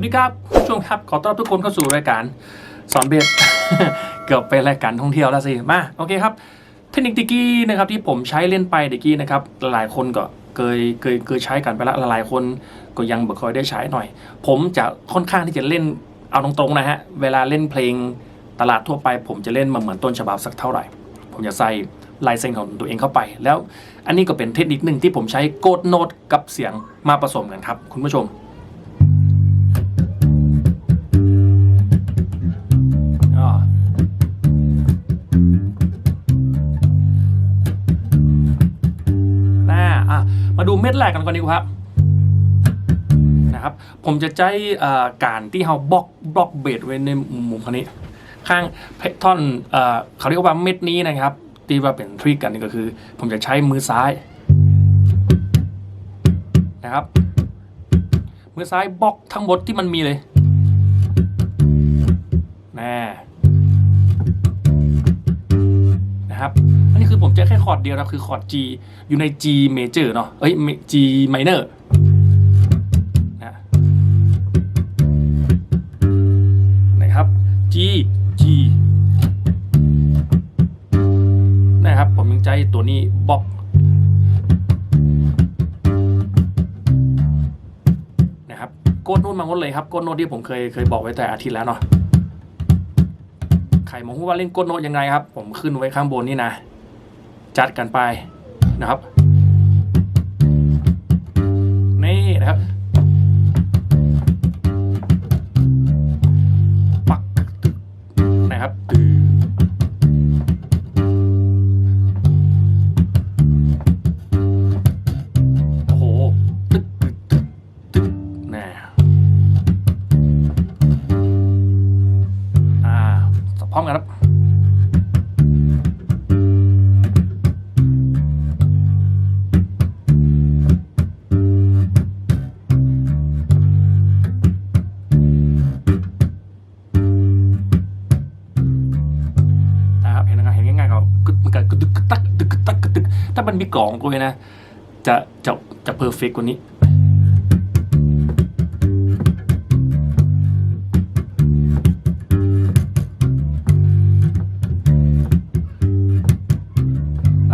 สวัสดีครับผู้ชมครับ ขอต้อนรับทุกคนเข้าสู่รายการสอนเบสเกือบเป็นรายการท่องเที่ยวแล้วสิมาโอเคครับเทคนิคติกี้นะครับที่ผมใช้เล่นไปตะกี้นะครับหลายคนก็เคยเคยเคยใช้กันไปแล้วหลายคนก็ยังบ่เคยได้ใช้หน่อย ผมจะค่อนข้างที่จะเล่นเอาตรงๆนะฮะเวลาเล่นเพลงตลาดทั่วไป ผมจะเล่นมาเหมือนต้นฉบับสักเท่าไหร่ ผมจะใส่ลายเซ็นของตัวเองเข้าไป แล้วอันนี้ก็เป็นเทคนิคหนึ่งที่ผมใช้โกดโน้ตกับเสียงมาผสมกันครับคุณผู้ชม ดูเม็ดแรกกันก่อนดีกว่าครับนะครับ ผมจะใช้การที่เราบล็อกบล็อกเบสไว้ในมุมคันนี้ ข้างเพทอนเอ่อเขาเรียกว่าเม็ดนี้นะครับ ที่ว่าเป็นทริกกันนี่ก็คือ ผมจะใช้มือซ้ายนะครับ มือซ้ายบล็อกทั้งหมดที่มันมีเลยแน่นะครับ ผมจะแค่คอร์ดเดียวนะคือคอร์ด G อยู่ใน G major เนาะเอ้ย G minor นะนะครับ G G นะครับ ผมยังใจตัวนี้บล็อกนะครับโกดโน้ตมาหมดเลยครับโกดโน้ตที่ผมเคยเคยบอกไว้แต่อาทิตย์แล้วเนาะใครมองว่าเล่นโกดโน้ตยังไงครับ ผมขึ้นไว้ข้างบนนี่นะ จัดกันไปนะครับ นี่นะครับ ถ้ามันมีกล่องตัวนี้นะ จะจะจะเพอร์เฟกกว่านี้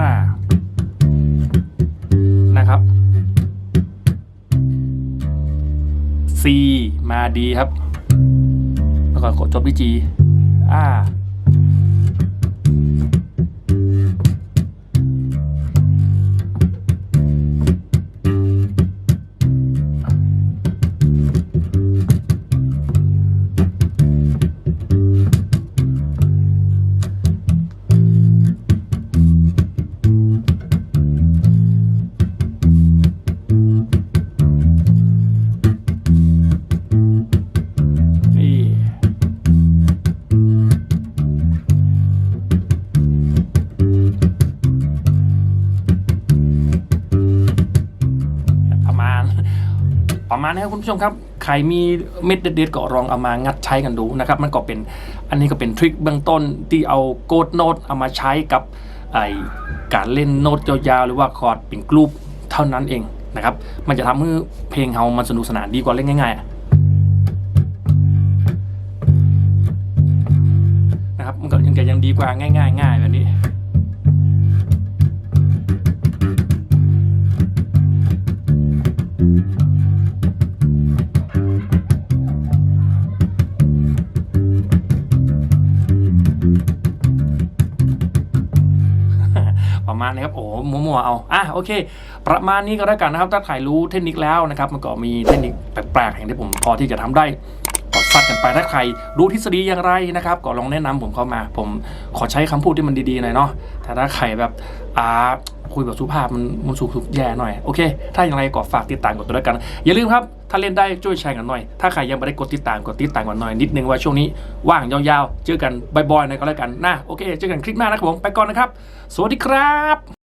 อ่านะครับ C มาดีครับ แล้วก็กดจบที่ G อ่า มานี้ครับคุณผู้ชมครับใครมีเม็ดเด็ดๆก็ลองเอามางัดใช้กันดูนะครับมันก็เป็นอันนี้ก็เป็นทริคเบื้องต้นที่เอาโกดโน้ตเอามาใช้กับไอการเล่นโน้ตยาวๆหรือว่าคอร์ดเป็นกรุ๊ปเท่านั้นเองนะครับมันจะทำให้เพลงเฮามันสนุกสนานดีกว่าเล่นง่ายๆนะครับมันก็ยังจะยังดีกว่าง่ายๆง่ายแบบนี้ ประมาณนี้ครับโอ้โหมัวๆเอาอะโอเค ประมาณนี้ก็แล้วกันนะครับ ถ้าใครรู้เทคนิคแล้วนะครับ มันก็มีเทคนิคแปลกๆอย่างที่ผมพอที่จะทำได้ก็ซัดกันไปถ้าใครรู้ทฤษฎีอย่างไรนะครับก็ลองแนะนำผมเข้ามา ผมขอใช้คำพูดที่มันดีๆหน่อยเนาะแต่ถ้าใครแบบอ่า คุยแบบสุภาพมันมันสุกๆแย่หน่อย โอเค ถ้าอย่างไรก็ฝากติดตามกดตัวแล้วกัน อย่าลืมครับ ถ้าเล่นได้ช่วยแชร์กันหน่อย ถ้าใครยังไม่ได้กดติดตามกดติดตามกันหน่อยนิดนึงว่าช่วงนี้ว่างยาวๆ เจอกันบ่อยๆนะก็แล้วกันนะโอเค เจอกันคลิปหน้านะครับผมไปก่อนนะครับ สวัสดีครับ